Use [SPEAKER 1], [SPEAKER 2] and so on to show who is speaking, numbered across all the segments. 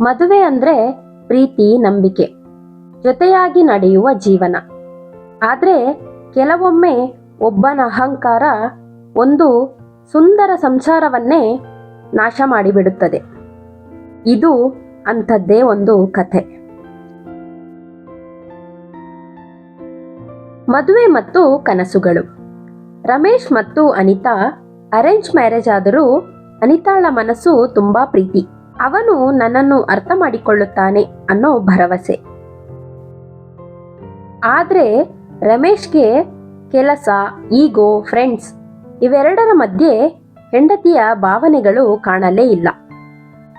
[SPEAKER 1] ಮದುವೆ ಅಂದ್ರೆ ಪ್ರೀತಿ, ನಂಬಿಕೆ ಜೊತೆಯಾಗಿ ನಡೆಯುವ ಜೀವನ. ಆದರೆ ಕೆಲವೊಮ್ಮೆ ಒಬ್ಬನ ಅಹಂಕಾರ ಒಂದು ಸುಂದರ ಸಂಸಾರವನ್ನೇ ನಾಶ ಮಾಡಿಬಿಡುತ್ತದೆ. ಇದು ಅಂಥದ್ದೇ ಒಂದು ಕಥೆ. ಮದುವೆ ಮತ್ತು ಕನಸುಗಳು. ರಮೇಶ್ ಮತ್ತು ಅನಿತಾ ಅರೇಂಜ್ ಮ್ಯಾರೇಜ್ ಆದರೂ ಅನಿತಾಳ ಮನಸ್ಸು ತುಂಬಾ ಪ್ರೀತಿ. ಅವನು ನನ್ನನ್ನು ಅರ್ಥ ಮಾಡಿಕೊಳ್ಳುತ್ತಾನೆ ಅನ್ನೋ ಭರವಸೆ. ಆದ್ರೆ ರಮೇಶ್ಗೆ ಕೆಲಸ, ಈಗೋ, ಫ್ರೆಂಡ್ಸ್ ಇವೆರಡರ ಮಧ್ಯೆ ಹೆಂಡತಿಯ ಭಾವನೆಗಳು ಕಾಣಲೇ ಇಲ್ಲ.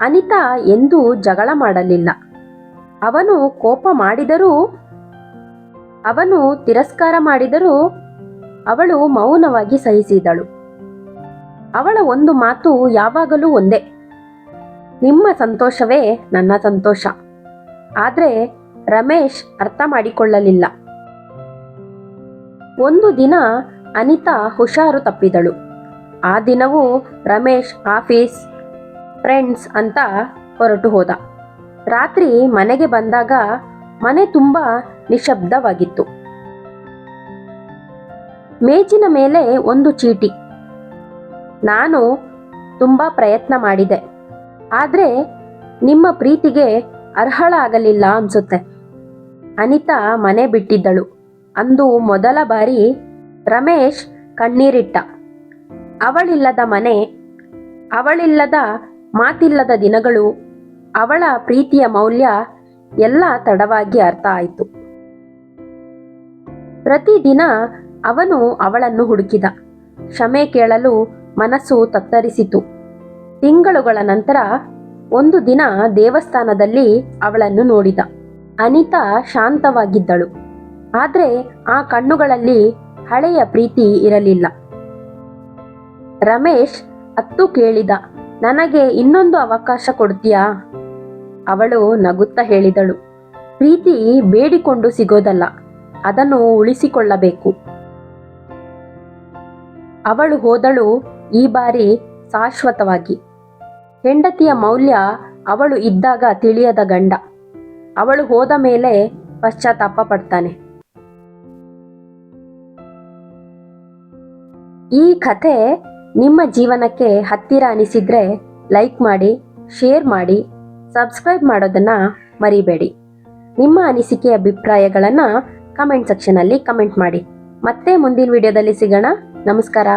[SPEAKER 1] ಅನಿತಾ ಎಂದೂ ಜಗಳ ಮಾಡಲಿಲ್ಲ. ಅವನು ಕೋಪ ಮಾಡಿದರೂ, ಅವನು ತಿರಸ್ಕಾರ ಮಾಡಿದರೂ ಅವಳು ಮೌನವಾಗಿ ಸಹಿಸಿದಳು. ಅವಳ ಒಂದು ಮಾತು ಯಾವಾಗಲೂ ಒಂದೇ ನಿಮ್ಮ ಸಂತೋಷವೇ ನನ್ನ ಸಂತೋಷ. ಆದರೆ ರಮೇಶ್ ಅರ್ಥ ಮಾಡಿಕೊಳ್ಳಲಿಲ್ಲ. ಒಂದು ದಿನ ಅನಿತಾ ಹುಷಾರು ತಪ್ಪಿದಳು. ಆ ದಿನವೂ ರಮೇಶ್ ಆಫೀಸ್, ಫ್ರೆಂಡ್ಸ್ ಅಂತ ಹೊರಟು ಹೋದ. ರಾತ್ರಿ ಮನೆಗೆ ಬಂದಾಗ ಮನೆ ತುಂಬ ನಿಶಬ್ದವಾಗಿತ್ತು ಮೇಜಿನ ಮೇಲೆ ಒಂದು ಚೀಟಿ. ನಾನು ತುಂಬ ಪ್ರಯತ್ನ ಮಾಡಿದೆ. ಆದರೆ ನಿಮ್ಮ ಪ್ರೀತಿಗೆ ಅರ್ಹಳಾಗಲಿಲ್ಲ ಅನ್ಸುತ್ತೆ. ಅನಿತಾ ಮನೆ ಬಿಟ್ಟಿದ್ದಳು. ಅಂದು ಮೊದಲ ಬಾರಿ ರಮೇಶ್ ಕಣ್ಣೀರಿಟ್ಟ. ಅವಳಿಲ್ಲದ ಮನೆ, ಅವಳಿಲ್ಲದ ಮಾತಿಲ್ಲದ ದಿನಗಳು, ಅವಳ ಪ್ರೀತಿಯ ಮೌಲ್ಯ ಎಲ್ಲ ತಡವಾಗಿ ಅರ್ಥ ಆಯಿತು. ಪ್ರತಿದಿನ ಅವನು ಅವಳನ್ನು ಹುಡುಕಿದ. ಕ್ಷಮೆ ಕೇಳಲು ಮನಸ್ಸು ತತ್ತರಿಸಿತು. ತಿಂಗಳುಗಳ ನಂತರ ಒಂದು ದಿನ ದೇವಸ್ಥಾನದಲ್ಲಿ ಅವಳನ್ನು ನೋಡಿದ. ಅನಿತಾ ಶಾಂತವಾಗಿದ್ದಳು. ಆದರೆ ಆ ಕಣ್ಣುಗಳಲ್ಲಿ ಹಳೆಯ ಪ್ರೀತಿ ಇರಲಿಲ್ಲ. ರಮೇಶ್, ಅತ್ತು ಕೇಳಿದ, ನನಗೆ ಇನ್ನೊಂದು ಅವಕಾಶ ಕೊಡ್ತೀಯಾ? ಅವಳು ನಗುತ್ತಾ ಹೇಳಿದಳು. ಪ್ರೀತಿ ಬೇಡಿಕೊಂಡು ಸಿಗೋದಲ್ಲ, ಅದನ್ನು ಉಳಿಸಿಕೊಳ್ಳಬೇಕು. ಅವಳು ಹೋದಳು ಈ ಬಾರಿ ಶಾಶ್ವತವಾಗಿ. ಹೆಂಡತಿಯ ಮೌಲ್ಯ ಅವಳು ಇದ್ದಾಗ ತಿಳಿಯದ ಗಂಡ. ಅವಳು ಹೋದ ಮೇಲೆ ಪಶ್ಚಾತ್ತಾಪ ಪಡ್ತಾನೆ. ಈ ಕಥೆ ನಿಮ್ಮ ಜೀವನಕ್ಕೆ ಹತ್ತಿರ ಅನಿಸಿದ್ರೆ ಲೈಕ್ ಮಾಡಿ, ಶೇರ್ ಮಾಡಿ, ಸಬ್ಸ್ಕ್ರೈಬ್ ಮಾಡೋದನ್ನ ಮರಿಬೇಡಿ. ನಿಮ್ಮ ಅನಿಸಿಕೆ ಅಭಿಪ್ರಾಯಗಳನ್ನು ಕಮೆಂಟ್ ಸೆಕ್ಷನಲ್ಲಿ ಕಮೆಂಟ್ ಮಾಡಿ. ಮತ್ತೆ ಮುಂದಿನ ವಿಡಿಯೋದಲ್ಲಿ ಸಿಗೋಣ. ನಮಸ್ಕಾರ.